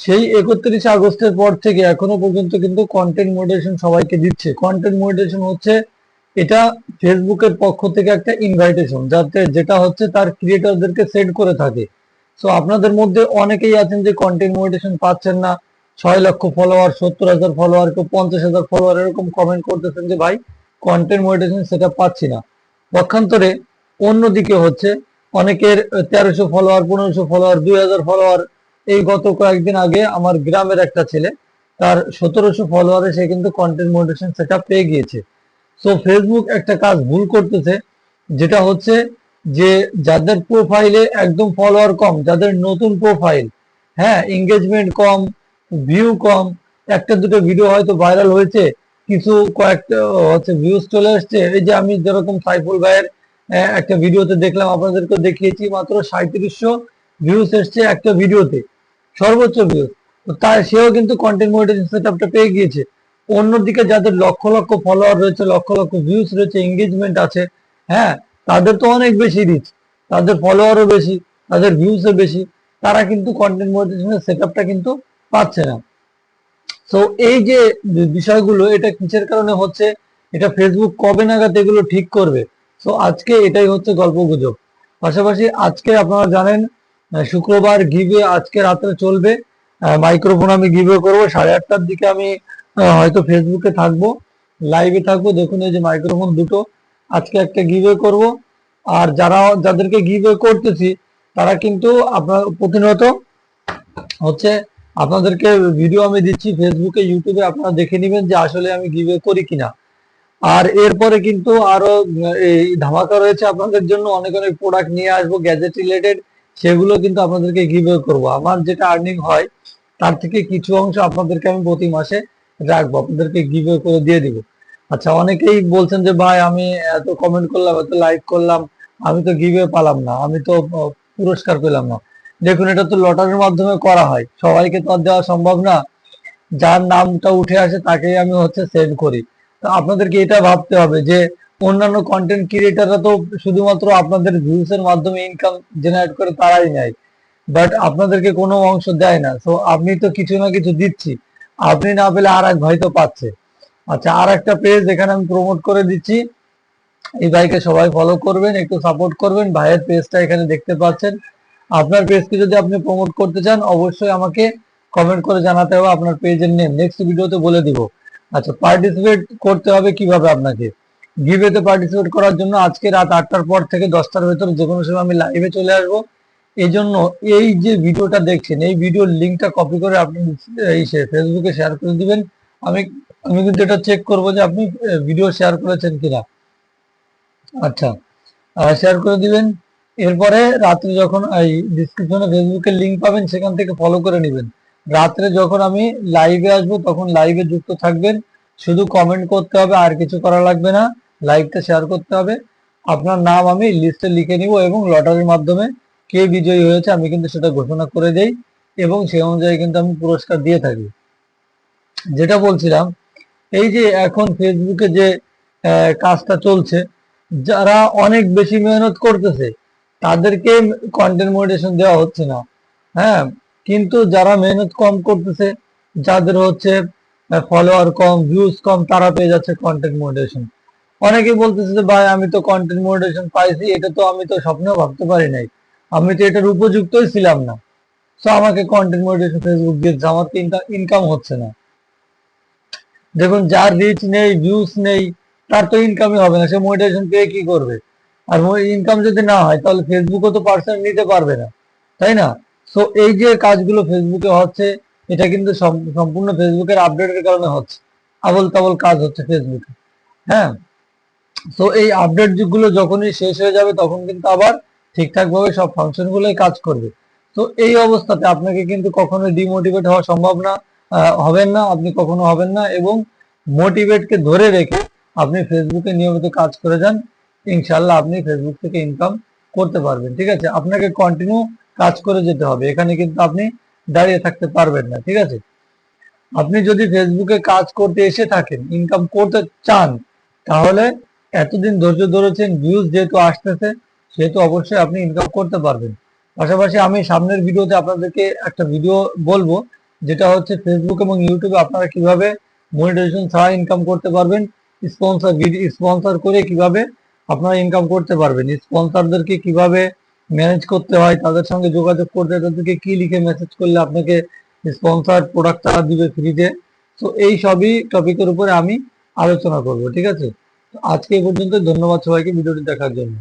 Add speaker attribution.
Speaker 1: সেই একত্রিশে আগস্টের পর থেকে এখনও পর্যন্ত কিন্তু কন্টেন্ট মডারেশন সবাইকে দিচ্ছে। কন্টেন্ট মডারেশন হচ্ছে এটা ফেসবুকের পক্ষ থেকে একটা ইনভাইটেশন যাতে যেটা হচ্ছে তার ক্রিয়েটরদেরকে সেন্ড করে থাকে। সো আপনাদের মধ্যে অনেকেই আছেন যে কন্টেন্ট মডারেশন পাচ্ছেন না। ছয় লক্ষ ফলোয়ার সত্তর হাজার ফলোয়ার কেউ পঞ্চাশ হাজার ফলোয়ার এরকম কমেন্ট করতেছেন যে, ভাই কন্টেন্ট মডারেশন সেটা পাচ্ছি না। পক্ষান্তরে অন্যদিকে হচ্ছে অনেকের তেরোশো ফলোয়ার পনেরোশো ফলোয়ার দুই হাজার ফলোয়ার এই গত কয়েকদিন আগে আমার গ্রামের একটা ছেলে, তার সতেরোশো ফলোয়ারে সে কিন্তু কন্টেন্ট মডারেশন সেটা পেয়ে গিয়েছে। সো ফেসবুক একটা কাজ ভুল করতেছে, যেটা হচ্ছে যে যাদের প্রোফাইলে একদম ফলোয়ার কম, যাদের নতুন প্রোফাইল হ্যাঁ এঙ্গেজমেন্ট কম ভিউ কম, একটা দুটো ভিডিও হয়তো ভাইরাল হয়েছে, কিছু কয়েকটা হচ্ছে ভিউজ চলে আসছে। এই যে আমি যেরকম সাইফুল ভাইয়ের একটা ভিডিওতে দেখলাম আপনাদেরকে দেখিয়েছি মাত্র সাঁত্রিশশো ভিউজ এসছে একটা ভিডিওতে সর্বোচ্চ ভিউজ তো তার, সেও কিন্তু কন্টেন্ট মনিটাইজেশন সেটআপটা পেয়ে গিয়েছে। অন্যদিকে যাদের লক্ষ লক্ষ ফলোয়ার রয়েছে, লক্ষ লক্ষ ভিউস রয়েছে এঙ্গেজমেন্ট আছে হ্যাঁ তাদের তো অনেক বেশি রিচ তাদের ফলোয়ারও বেশি, তাদের ভিউসও বেশি, তারা কিন্তু কন্টেন্ট মনিটাইজেশনের সেটআপটা কিন্তু পাচ্ছে না। তো এই যে বিষয়গুলো, এটা কিসের কারণে হচ্ছে? এটা ফেসবুক কবে নাগাদ এগুলো ঠিক করবে? সো আজকে এটাই হচ্ছে গল্প গুজব পাশাপাশি আজকে আপনারা জানেন শুক্রবার গিভে আজকে রাত্রে চলবে। মাইক্রোফোন আমি গিভে করব। সাড়ে আটটার দিকে আমি হয়তো ফেসবুকে থাকব লাইভে থাকব। দেখুন এই যে মাইক্রোফোন দুটো, আজকে একটা গিভে করব। আর যারা, যাদেরকে গিভে করতেছি, তারা কিন্তু আপনার প্রতিনিয়ত হচ্ছে আপনাদেরকে ভিডিও আমি দিচ্ছি ফেসবুকে ইউটিউবে আপনারা দেখে নেবেন যে আসলে আমি গিভে করি কিনা। আর এরপরে কিন্তু আরও এই ধামাকা রয়েছে আপনাদের জন্য। অনেক অনেক প্রোডাক্ট নিয়ে আসব গ্যাজেট রিলেটেড সেগুলো কিন্তু আপনাদেরকে গিভে করব। আমার যেটা আর্নিং হয়, তার থেকে কিছু অংশ আপনাদেরকে আমি প্রতি মাসে রাখব। আপনাদেরকে গিভে করে দিয়ে দিব। আচ্ছা অনেকেই বলছেন যে, ভাই, আমি এত কমেন্ট করলাম, এত লাইক করলাম, আমি তো গিভে পালাম না, আমি তো পুরস্কার পেলাম না। দেখুন, এটা তো লটারির মাধ্যমে করা হয়। সবাইকে তো আর দেওয়া সম্ভব না। যার নামটা উঠে আসে, তাকেই আমি হচ্ছে সেন্ড করি। তো আপনাদেরকে এটা ভাবতে হবে যে অন্যান্য কন্টেন্ট ক্রিয়েটাররা তো শুধুমাত্র আপনাদের ভিউজ এর মাধ্যমে ইনকাম জেনারেট করে তারাই নেয়। বাট আপনাদেরকে কোনো অংশ দেয় না। তো আপনি তো কিছু না কিছু দিচ্ছি। আপনি না পেলে আর এক ভাই তো পাচ্ছে। আচ্ছা আর একটা পেজ এখানে আমি প্রমোট করে দিচ্ছি। এই ভাইকে সবাই ফলো করবেন, একটু সাপোর্ট করবেন। ভাইয়ের পেজটা এখানে দেখতে পাচ্ছেন। আপনার পেজকে যদি আপনি প্রমোট করতে চান, অবশ্যই আমাকে কমেন্ট করে জানাতে হবে আপনার পেজের নেম নেক্সট ভিডিওতে বলে দিব। আচ্ছা পার্টিসিপেট করতে হবে কীভাবে আপনাকে? গিভেতে পার্টিসিপেট করার জন্য আজকে রাত আটটার পর থেকে দশটার ভেতরে যে কোনো সময় আমি লাইভে চলে আসব। এই জন্য এই যে ভিডিওটা দেখছেন, এই ভিডিওর লিঙ্কটা কপি করে আপনি এই ফেসবুকে শেয়ার করে দিবেন। আমি আমি কিন্তু এটা চেক করব যে আপনি ভিডিও শেয়ার করেছেন কিনা। আচ্ছা শেয়ার করে দিবেন। এরপরে রাত্রে যখন, এই ডিসক্রিপশনে ফেসবুকের লিঙ্ক পাবেন, সেখান থেকে ফলো করে নেবেন। রাত্রে যখন আমি লাইভে আসব, তখন লাইভে যুক্ত থাকবেন। শুধু কমেন্ট করতে হবে, আর কিছু করা লাগবে না। লাইভটা শেয়ার করতে হবে। আপনার নাম আমি লিস্টে লিখে নিব এবং লটারির মাধ্যমে কে বিজয়ী হয়েছে আমি কিন্তু সেটা ঘোষণা করে দেই এবং সেই অনুযায়ী কিন্তু আমি পুরস্কার দিয়ে থাকি। যেটা বলছিলাম, এই যে এখন ফেসবুকে যে কাজটা চলছে, যারা অনেক বেশি মেহনত করতেছে, তাদেরকে কন্টেন্ট মনিটেশন দেওয়া হচ্ছে না। হ্যাঁ কিন্তু যারা মেহনত কম করতেছে, যাদের হচ্ছে ফলোয়ার কম ভিউজ কম, তারা পেয়ে যাচ্ছে কন্টেন্ট মনিটেশন অনেকেই বলতেছে যে, ভাই, আমি তো কন্টেন্ট মনিটেশন পাইছি, এটা তো আমি তো স্বপ্নেও ভাবতে পারি নাই। আমি তো এটার উপযুক্তই ছিলাম না। তো আমাকে কন্টেন্ট মনিটেশন ফেসবুক দিচ্ছে, আমার তো ইনকাম হচ্ছে না। দেখুন, যার রিচ নেই ভিউজ নেই, তার তো ইনকামই হবে না। সে মনিটাইজেশন পেয়ে কি করবে? আর ইনকাম যদি না হয়, তাহলে ফেসবুকও তো পার্সেন্ট নিতে পারবে না। তাই না? সো এই যে কাজগুলো ফেসবুকে হচ্ছে এটা কিন্তু সম্পূর্ণ ফেসবুকের আপডেটের কারণে হচ্ছে। আবল তাবল কাজ হচ্ছে ফেসবুকে। হ্যাঁ? তো এই আপডেটগুলো যখনই শেষ হয়ে যাবে, তখন কিন্তু আবার ঠিকঠাক ভাবে সব ফাংশন গুলোই কাজ করবে। তো এই অবস্থাতে আপনাকে কিন্তু কখনো ডিমোটিভেট হওয়া সম্ভব না হবেন না, আপনি কখনো হবেন না এবং মোটিভেটকে ধরে রেখে আপনি ফেসবুকে নিয়মিত কাজ করে যান ইনশাল্লাহ আপনি ফেসবুক থেকে ইনকাম করতে পারবেন। ঠিক আছে? আপনাকে কন্টিনিউ কাজ করে যেতে হবে। এখানে কিন্তু আপনি দাঁড়িয়ে থাকতে পারবেন না, ঠিক আছে? আপনি যদি ফেসবুকে কাজ করতে এসে থাকেন ইনকাম করতে চান, তাহলে এতদিন ধৈর্য ধরেছেন ভিউজ যেহেতু আসতেছে, সেহেতু অবশ্যই আপনি ইনকাম করতে পারবেন। পাশাপাশি আমি সামনের ভিডিওতে আপনাদেরকে একটা ভিডিও বলব, যেটা হচ্ছে ফেসবুক এবং ইউটিউবে আপনারা কীভাবে মনিটাইজেশন ছাড়া ইনকাম করতে পারবেন স্পন্সর স্পন্সর করে কীভাবে আপনারা ইনকাম করতে পারবেন স্পন্সরদেরকে কীভাবে ম্যানেজ করতে হয়, তাদের সঙ্গে যোগাযোগ করতে তাদেরকে কি লিখে মেসেজ করলে আপনাকে স্পন্সার প্রোডাক্ট তারা দিবে ফ্রিতে তো? এই সবই টপিকের উপরে আমি আলোচনা করব, ঠিক আছে? আজকে পর্যন্ত ধন্যবাদ সবাইকে, ভিডিওটি দেখার জন্য।